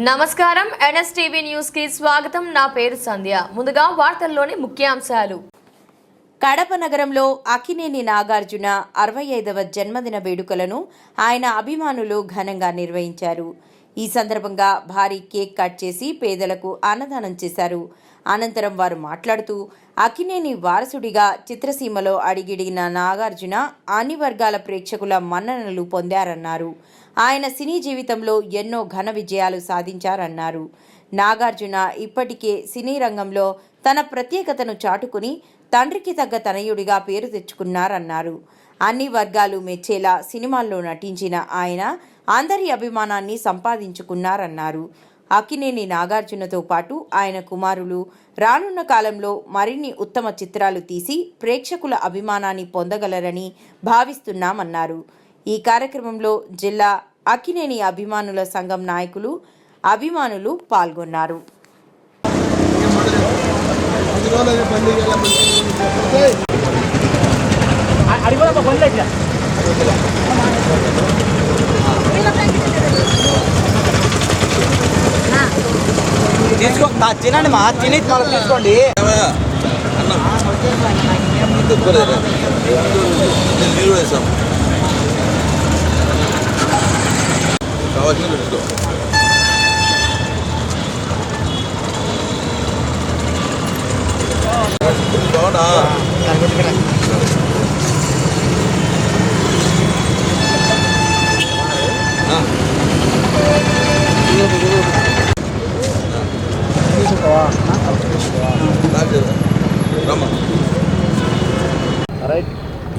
నమస్కారం. ఎన్ఎస్టీవీ న్యూస్కి స్వాగతం. నా పేరు సంధ్య. ముందుగా వార్తల్లోని ముఖ్యాంశాలు. కడప నగరంలో అకినేని నాగార్జున అరవై ఐదవ జన్మదిన వేడుకలను ఆయన అభిమానులు ఘనంగా నిర్వహించారు. ఈ సందర్భంగా భారీ కేక్ కట్ చేసి పేదలకు అన్నదానం చేశారు. అనంతరం వారు మాట్లాడుతూ అకినేని వారసుడిగా చిత్రసీమలో అడిగిడిగిన నాగార్జున అన్ని వర్గాల ప్రేక్షకుల మన్ననలు పొందారన్నారు. ఆయన సినీ జీవితంలో ఎన్నో ఘన విజయాలు సాధించారన్నారు. నాగార్జున ఇప్పటికే సినీ రంగంలో తన ప్రత్యేకతను చాటుకుని తండ్రికి తగ్గ తనయుడిగా పేరు తెచ్చుకున్నారన్నారు. అన్ని వర్గాలు మెచ్చేలా సినిమాల్లో నటించిన ఆయన అందరి అభిమానాన్ని సంపాదించుకున్నారన్నారు. అక్కినేని నాగార్జునతో పాటు ఆయన కుమారులు రానున్న కాలంలో మరిన్ని ఉత్తమ చిత్రాలు తీసి ప్రేక్షకుల అభిమానాన్ని పొందగలరని భావిస్తున్నామన్నారు. ఈ కార్యక్రమంలో జిల్లా అక్కినేని అభిమానుల సంఘం నాయకులు అభిమానులు పాల్గొన్నారు. తీసుకో తినండి మా తిని మళ్ళీ తీసుకోండి. కావాల్సిన పెట్టుకో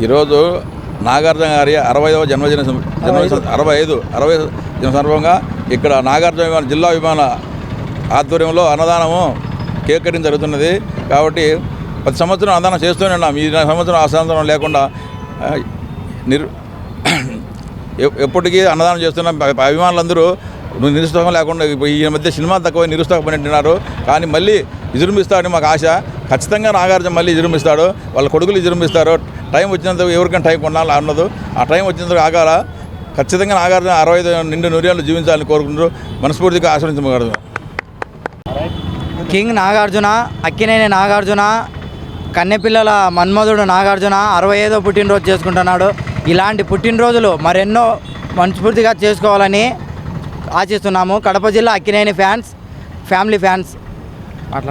ఈరోజు నాగార్జున గారి అరవైదవ జన్మదిన జన్మదిన అరవై ఐదు అరవై జన్మ సందర్భంగా ఇక్కడ నాగార్జున విమాన జిల్లా విమాన ఆధ్వర్యంలో అన్నదానము కేకరించడం జరుగుతున్నది. కాబట్టి ప్రతి సంవత్సరం అన్నదానం చేస్తూనే ఉన్నాం. ఈ సంవత్సరం ఆ సంవత్సరం లేకుండా నిర్ ఎప్పటికీ అన్నదానం చేస్తున్నాం. అభిమానులందరూ నిరుత్సాహం లేకుండా ఈ మధ్య సినిమా తక్కువ నిరుత్సాహపడినారు కానీ మళ్ళీ విజృంభిస్తాడని మాకు ఆశ. ఖచ్చితంగా నాగార్జున మళ్ళీ విజృంభిస్తాడు. వాళ్ళ కొడుకులు విజృంభిస్తారు. టైం వచ్చినంత ఎవరికైనా టైం కొనాలి అన్నదు. ఆ టైం వచ్చినంత ఆగాల? ఖచ్చితంగా నాగార్జున అరవై ఐదు నిండు నూరేళ్ళు జీవించాలని కోరుకుంటూ మనస్ఫూర్తిగా ఆశ్రయించగలదు కింగ్ నాగార్జున అక్కినేని నాగార్జున కన్నెపిల్లల మన్మధుడు నాగార్జున అరవై ఐదో పుట్టినరోజు చేసుకుంటున్నాడు. ఇలాంటి పుట్టినరోజులు మరెన్నో మనస్ఫూర్తిగా చేసుకోవాలని ఆశిస్తున్నాము. కడప జిల్లా అక్కినేని ఫ్యాన్స్ ఫ్యామిలీ ఫ్యాన్స్.